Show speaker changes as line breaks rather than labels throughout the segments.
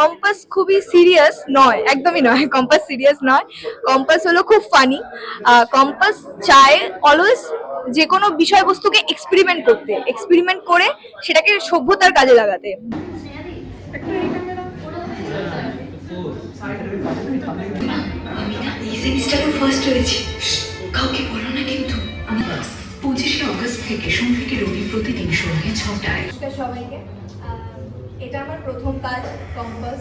Compass খুবই serious নয় একদমই নয় কম্পাস সিরিয়াস নয়। কম্পাস হলো খুব ফানি কম্পাস চায় অলওয়েজ যে কোনো বিষয়বস্তুকে এক্সপেরিমেন্ট করতে এক্সপেরিমেন্ট করে সেটাকে সভ্যতার কাজে লাগাতে।
এই সেমিস্টারও ফার্স্ট হয়েছি কাউকে বলো না কিন্তু। আমি পঁচিশে অগস্ট থেকে সোম থেকে রবি প্রতিদিন সন্ধ্যে ছটায়।
সবাইকে। এটা আমার প্রথম কাজ কম্পাস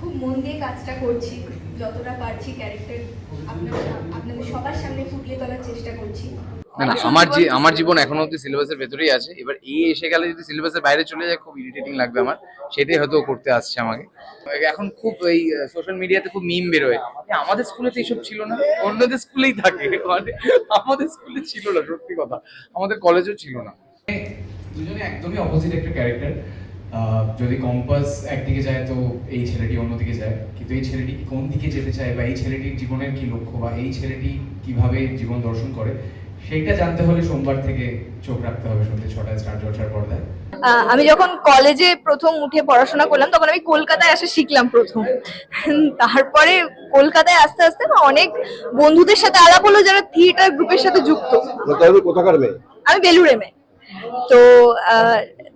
খুব মন দিয়ে কাজটা করছি যতটা পারছি ক্যারেক্টার আপনাদের সবার সামনে ফুটিয়ে তোলার চেষ্টা করছি।
না না আমার যে আমার জীবন এখনও অব্দি সিলেবাসের ভেতরেই আছে। এবার এই এসে গেলে যদি সিলেবাসের বাইরে চলে যায় খুব ইরিটেটিং লাগবে আমার। সেটাই হয়তো করতে আসছে আমাকে। এখন খুব এই সোশ্যাল মিডিয়াতে খুব মিম বেরোয়। এ, আমাদের স্কুলে তো এইসব ছিল না। অন্যদের স্কুলেই থাকে। মানে আমাদের স্কুলে ছিল না সত্যি কথা। আমাদের কলেজেও ছিল না।
দুজনে একদমই অপোজিট একটা ক্যারেক্টার যদি কম্পাস একদিকে যায় তো এই ছেলেটি অন্যদিকে যায়। কিন্তু এই ছেলেটি কোন দিকে যেতে চায় বা এই ছেলেটির জীবনের কি লক্ষ্য বা এই ছেলেটি কীভাবে জীবন দর্শন করে সেইটা জানতে হলে সোমবার থেকে চোখ রাখতে হবে সন্ধ্যে ছটায় স্টার জলসার পর্দায়।
আমি যখন কলেজে প্রথম উঠে পড়াশোনা করলাম তখন আমি কলকাতায় আসা শিখলাম প্রথম। তারপরে কলকাতায় আস্তে আস্তে না অনেক বন্ধুদের সাথে আলাপ হলো যারা থিয়েটার গ্রুপের সাথে যুক্ত।
তাহলে কোথাকার মেয়ে?
আমি বেলুড়ে মেয়ে। তো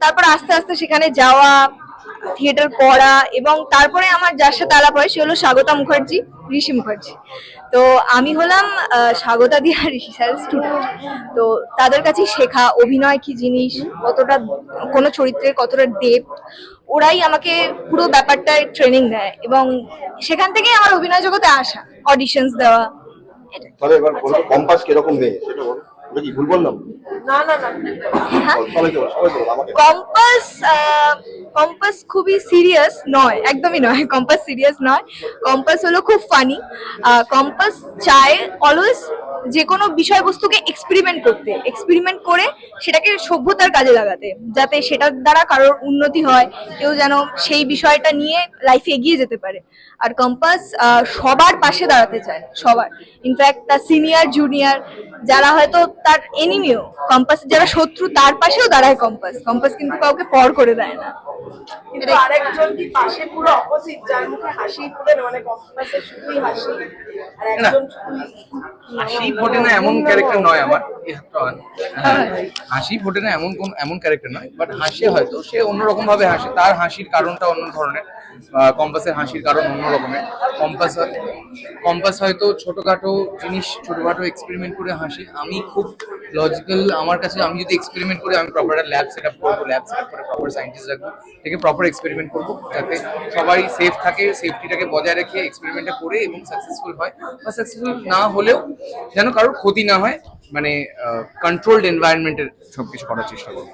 তারপর আস্তে আস্তে সেখানে যাওয়া থিয়েটার করা এবং তারপরে আমার যার সাথে আলাপ হয়, সে হলো স্বাগতা মুখার্জি, ঋষি মুখার্জি। তো আমি হলাম স্বাগতা দিয়া ঋষি স্যারের স্টুডেন্ট তো তাদের কাছে শেখা, অভিনয় কি জিনিস, কতটা, কোনো চরিত্রের কতটা ডেপ ওরাই আমাকে পুরো ব্যাপারটায় ট্রেনিং দেয় এবং সেখান থেকেই আমার অভিনয় জগতে আসা অডিশনস দেওয়া
কম্পাস কীরকম ওটা ভুল বললাম
হ্যাঁ? কম্পাস খুবই সিরিয়াস নয় একদমই নয় কম্পাস সিরিয়াস নয়। কম্পাস হলো খুব ফানি কম্পাস চায় অলওয়েজ যে কোনো বিষয়বস্তুকে এক্সপেরিমেন্ট করতে এক্সপেরিমেন্ট করে সেটাকে সভ্যতার কাজে লাগাতে যাতে সেটার দ্বারা কারোর উন্নতি হয় কেউ যেন সেই বিষয়টা নিয়ে লাইফে এগিয়ে যেতে পারে। আর কম্পাস আহ, সবার পাশে দাঁড়াতে চায় সবার। ইনফ্যাক্ট তার সিনিয়র জুনিয়র যারা হয়তো তার এনিমিও কম্পাস যারা শত্রু তার পাশেও দাঁড়ায় কম্পাস কম্পাস কিন্তু কাউকে পর করে দেয় না।
কিন্তু আরেকজন কি পাশে পুরো অপোজিট যার মুখে হাসি ফুটে মানে কম্পাসে শুধুই হাসি আর একজন শুধুই
হাসি ফোটে না এমন ক্যারেক্টার নয় আমার। on। হ্যাঁ, হাসি ফোটে না এমন কোন এমন ক্যারেক্টার নয় বাট হাসে হয়তো। সে অন্যরকম ভাবে হাসে। তার হাসির কারণটা অন্য ধরনের। কম্পাসের হাসির কারণ অন্য রকমের। কম্পাস কম্পাস হয়তো ছোটখাটো জিনিস ছোটখাটো এক্সপেরিমেন্ট করে হাসি। আমি খুব লজিক্যাল আমার কাছে আমি যদি এক্সপেরিমেন্ট করি আমি প্রপার ল্যাব সেট আপ করব ল্যাব সেট আপ করে প্রপার সায়েন্টিস্ট রাখব থেকে প্রপার এক্সপেরিমেন্ট করব যাতে সবাই সেফ থাকে সেফটিটাকে বজায় রেখে এক্সপেরিমেন্টটা করে এবং সাকসেসফুল হয়। বা সাকসেসফুল না হলেও যেন কারোর ক্ষতি না হয় মানে কন্ট্রোলড এনভায়রনমেন্টের সবকিছু করার চেষ্টা করব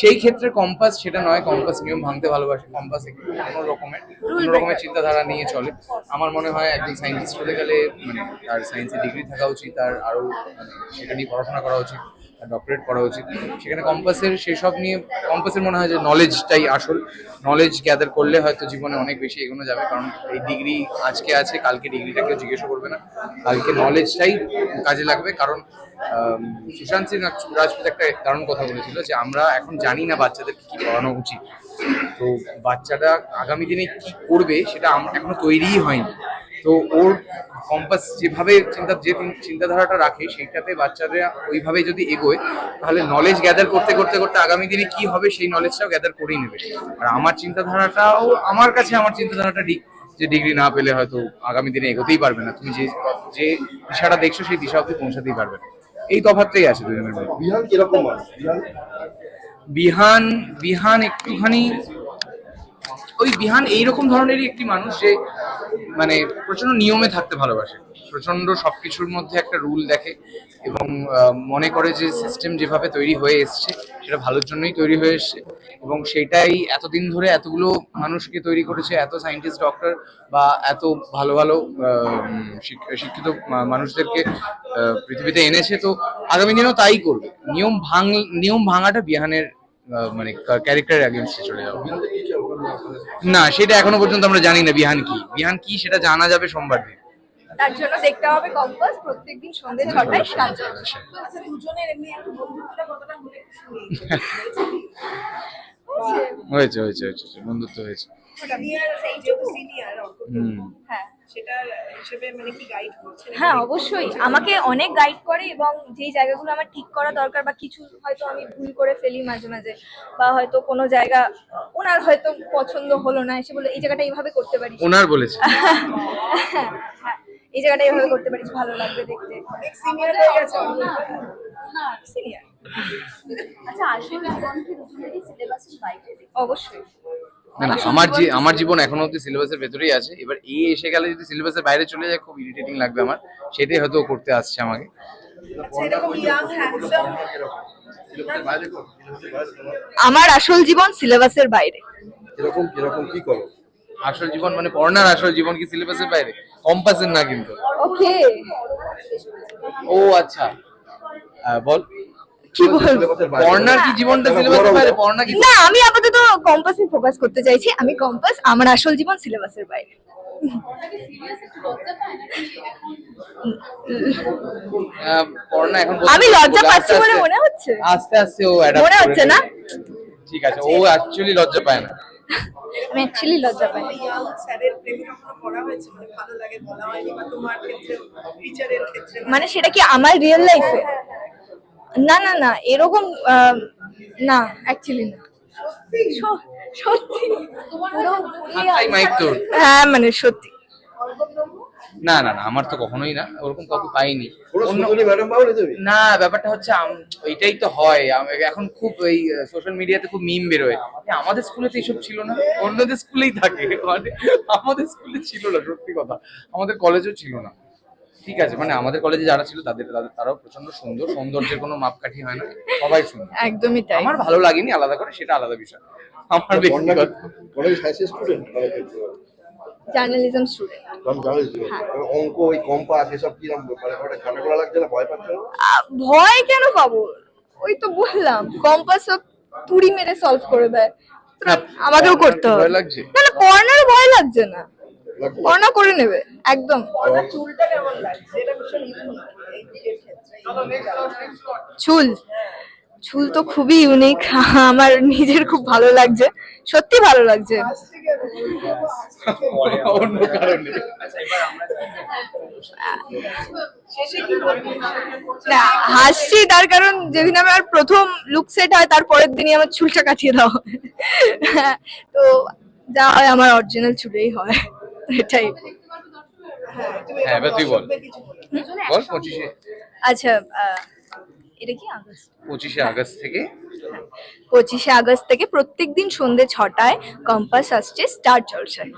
সেই ক্ষেত্রে কম্পাস সেটা নয় কম্পাস নিয়ম ভাঙতে ভালোবাসে কম্পাস কোনো রকমের কোনো রকমের চিন্তাধারা নিয়ে চলে। আমার মনে হয় একজন সায়েন্টিস্ট হতে গেলে মানে তার সায়েন্সের ডিগ্রি থাকা উচিত তার আরও মানে সেটা নিয়ে পড়াশোনা করা উচিত। ডক্টরেট করা উচিত। সেখানে কম্পাসের সেসব নিয়ে কম্পাসের মনে হয় যে নলেজটাই আসল। নলেজ গ্যাদার করলে হয়তো জীবনে অনেক বেশি এগোনো যাবে, কারণ এই ডিগ্রি আজকে আছে, কালকে ডিগ্রিটা কেউ জিজ্ঞেস করবে না। কালকে নলেজটাই কাজে লাগবে, কারণ সুশান্ত সিং রাজ- রাজপুত একটা দারুণ কথা বলেছিল যে আমরা এখন জানি না বাচ্চাদেরকে কি পড়ানো উচিত। তো বাচ্চাটা আগামী দিনে কি করবে, সেটা আমরা এখনও তৈরিই হয়নি। তো ওর কম্পাস যেভাবে চিন্তা যে চিন্তাধারাটা রাখে সেইটাতে বাচ্চারা ওইভাবে যদি এগোয় তাহলে নলেজ গ্যাদার করতে করতে করতে আগামী দিনে কি হবে সেই নলেজটাও গ্যাদার করেই নেবে। আর আমার চিন্তাধারাটাও আমার কাছে আমার চিন্তাধারাটা ঠিক যে ডিগ্রি না পেলে হয়তো আগামী দিনে এগোতেই পারবে না। তুমি যে যে দিশাটা দেখছ সেই দিশা অব্দি পৌঁছাতেই পারবে না। এই তফাৎটাই আছে দুজনের মধ্যে।
বিহান কীরকম বিহান
বিহান একটুখানি ওই বিহান এইরকম ধরনেরই একটি মানুষ যে মানে প্রচণ্ড নিয়মে থাকতে ভালোবাসে। প্রচণ্ড সবকিছুর মধ্যে একটা রুল দেখে এবং মনে করে যে সিস্টেম যেভাবে তৈরি হয়ে এসছে, সেটা ভালোর জন্যই তৈরি হয়ে এসছে। এবং সেটাই এতদিন ধরে এতগুলো মানুষকে তৈরি করেছে, এত সায়েন্টিস্ট ডক্টর বা এত ভালো ভালো শিক্ষিত মানুষদেরকে পৃথিবীতে এনেছে। তো আগামী দিনেও তাই করবে। নিয়ম ভাঙ, নিয়ম ভাঙাটা বিহানের মানে ক্যারেক্টারের এগেনস্টে চলে যাব। না সেটা এখনও পর্যন্ত আমরা জানি না বিহান কি। বিহান কি সেটা জানা যাবে সোমবার দিন।
তার জন্য দেখতে হবে কম্পাস প্রত্যেকদিন সন্ধ্যে ছটায়
আচ্ছা, দুজনের এমনি একটু বন্ধুত্বটা কতটা
হয়েছে হয়েছে হয়েছে, বন্ধুত্ব হয়েছে।
সিনিয়র যেহেতু সিনিয়র
হ্যাঁ।
সেটা হিসেবে মানে কি গাইড করছেন?
হ্যাঁ অবশ্যই। আমাকে অনেক গাইড করে এবং যেই জায়গাগুলো আমার ঠিক করা দরকার বা কিছু হয়তো আমি ভুল করে ফেলি মাঝে মাঝে বা হয়তো কোনো জায়গা ওনার হয়তো পছন্দ হলো না এসে বলে এই জায়গাটা এইভাবে করতে পারিস।
ওনার বলেছে।
হ্যাঁ, এই জায়গাটা এইভাবে করতে পারিস ভালো লাগবে দেখতে।
সিনিয়র হয়ে গেছে
সিনিয়র
আচ্ছা আসল সিলেবাসের বাইরে
অবশ্যই।
না না আমার যে আমার জীবন এখনও অব্দি সিলেবাসের ভেতরেই আছে। এবার এ এসে গেলে যদি সিলেবাসের বাইরে চলে যায় খুব ইরিটেটিং লাগবে আমার। সেটাই হয়তো করতে আসছে আমাকে।
আচ্ছা এরকম
আমার আসল জীবন সিলেবাসের বাইরে।
কীরকম কীরকম কি করো?
আসল জীবন মানে পড়নার আসল জীবন কি সিলেবাসের বাইরে? কম্পাসের না কিন্তু।
ওকে
ও আচ্ছা। বল।
কি বলব
কি জীবনটা সিলেবাসের বাইরে? পড়না কি
না আমি আপাতত কম্পাসে ফোকাস করতে চাইছি। আমি কম্পাস আমার আসল জীবন সিলেবাসের বাইরে।
লজ্জা পায় নাকি এখন
আহ, পড়না এখন
আমি লজ্জা পাচ্ছি বলে মনে হচ্ছে?
আস্তে আস্তে ও
মনে হচ্ছে না?
ঠিক আছে ও অ্যাকচুয়ালি লজ্জা পায় না।
আমি অ্যাকচুয়ালি লজ্জা পাই
স্যারের প্রেমে কখনো পড়া হয়েছে ভালো লাগে বলা হয়নি বা তোমার ক্ষেত্রে টিচারের ক্ষেত্রে
মানে সেটা কি আমার রিয়েল লাইফে না না না এরকম না অ্যাকচুয়ালি না। সত্যি? হ্যাঁ মানে সত্যি।
না না না আমার তো কখনোই না ওরকম কাউকে পাইনি। না ব্যাপারটা হচ্ছে আম- এটাই তো হয়। আম- এখন খুব এই সোশ্যাল মিডিয়াতে খুব মিম বেরোয়। আমাদের স্কুলে তো এইসব ছিল না। অন্যদের স্কুলেই থাকে। মানে আমাদের স্কুলে ছিল না সত্যি কথা। আমাদের কলেজেও ছিল না। ঠিক আছে মানে আমাদের কলেজে যারা ছিল তাদের তাদের তারাও প্রচণ্ড সুন্দর সৌন্দর্যের কোনো মাপকাঠি হয় না সবাই সুন্দর।
একদমই তাই।
আমার ভালো লাগেনি আলাদা করে সেটা আলাদা বিষয়। আমার
বন্যা
ব্যক্তিগত।
কি সায়েন্সের স্টুডেন্ট
জার্নালিজম স্টুডেন্ট
অঙ্ক ওই কম্পাস এসব মানে লাগছে না? ভয় পাচ্ছে
ভয় কেন পাবো? ওই তো বললাম কম্পাস সব তুড়ি মেরে সলভ করে দেয়। আমাকেও করতে হবে? না না ভয় লাগছে না।
লাগছে?
করে নেবে একদম। চুল চুল। তো খুবই ইউনিক আমার নিজের খুব ভালো লাগছে। সত্যি ভালো লাগছে।
বলব?
না হাসছি তার কারণ যেদিন আমার প্রথম লুক সেট হয় তার পরের দিনই আমার চুলটা কাটিয়ে দাও তো যা হয় আমার অরিজিনাল চুলেই হয়। এটাই।
হ্যাঁ
হ্যাঁ, এবার তুই বল।
বল।
পঁচিশে।
আচ্ছা এটা কি আগস্ট?
পঁচিশে আগস্ট থেকে?
পঁচিশে আগস্ট থেকে প্রত্যেকদিন সন্ধ্যে ছটায় কম্পাস আসছে স্টার জলসায়।